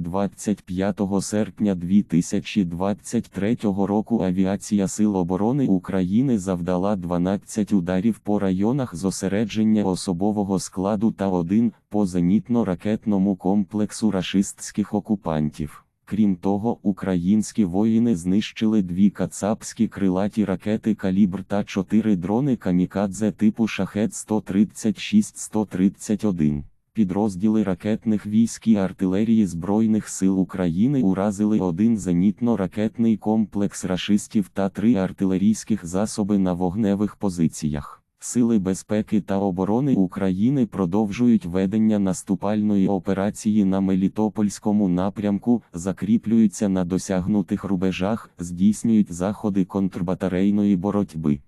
25 серпня 2023 року авіація Сил оборони України завдала 12 ударів по районах зосередження особового складу та один по зенітно-ракетному комплексу рашистських окупантів. Крім того, українські воїни знищили дві кацапські крилаті ракети калібр та чотири дрони камікадзе типу шахет 136-131. Підрозділи ракетних військ і артилерії Збройних сил України уразили один зенітно-ракетний комплекс рашистів та три артилерійських засоби на вогневих позиціях. Сили безпеки та оборони України продовжують ведення наступальної операції на Мелітопольському напрямку, закріплюються на досягнутих рубежах, здійснюють заходи контрбатарейної боротьби.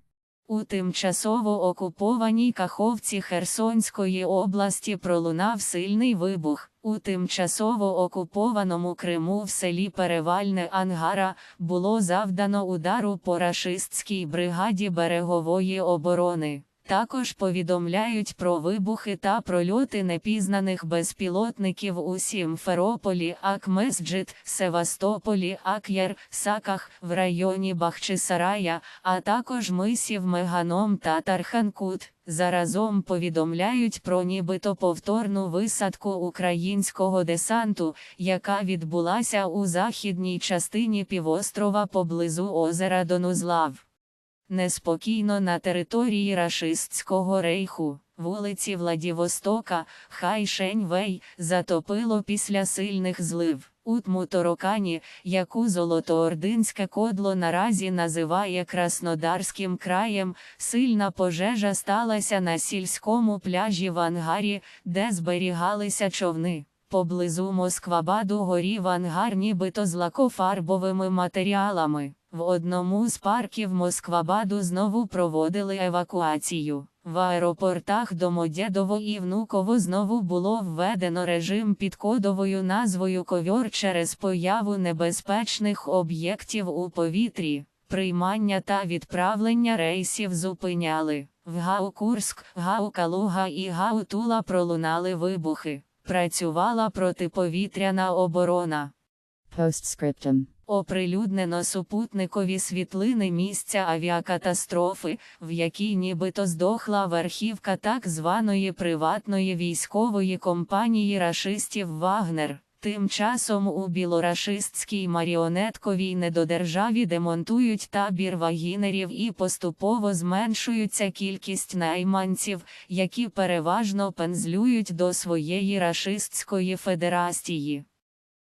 У тимчасово окупованій Каховці Херсонської області пролунав сильний вибух. У тимчасово окупованому Криму в селі Перевальне Ангара було завдано удару по рашистській бригаді берегової оборони. Також повідомляють про вибухи та прольоти непізнаних безпілотників у Сімферополі, Акмесджит, Севастополі, Ак'єр, Саках в районі Бахчисарая, а також мисів Меганом та Тарханкут. Заразом повідомляють про нібито повторну висадку українського десанту, яка відбулася у західній частині півострова поблизу озера Донузлав. Неспокійно на території рашистського рейху, вулиці Владівостока, Хайшеньвей, затопило після сильних злив. У Тмуторокані, яку Золотоординське кодло наразі називає Краснодарським краєм, сильна пожежа сталася на сільському пляжі в Ангарі, де зберігалися човни. Поблизу Москвабаду горів ангар нібито з лакофарбовими матеріалами. В одному з парків Москвабаду знову проводили евакуацію. В аеропортах Домодєдово і Внуково знову було введено режим під кодовою назвою Ковьор через появу небезпечних об'єктів у повітрі. Приймання та відправлення рейсів зупиняли. В Гау-Курськ, Гау-Калуга і Гау-Тула пролунали вибухи. Працювала протиповітряна оборона. Postscriptum. Оприлюднено супутникові світлини місця авіакатастрофи, в якій нібито здохла верхівка так званої приватної військової компанії рашистів Вагнер. Тим часом у білорашистській маріонетковій недодержаві демонтують табір вагінерів і поступово зменшується кількість найманців, які переважно пензлюють до своєї рашистської федерації.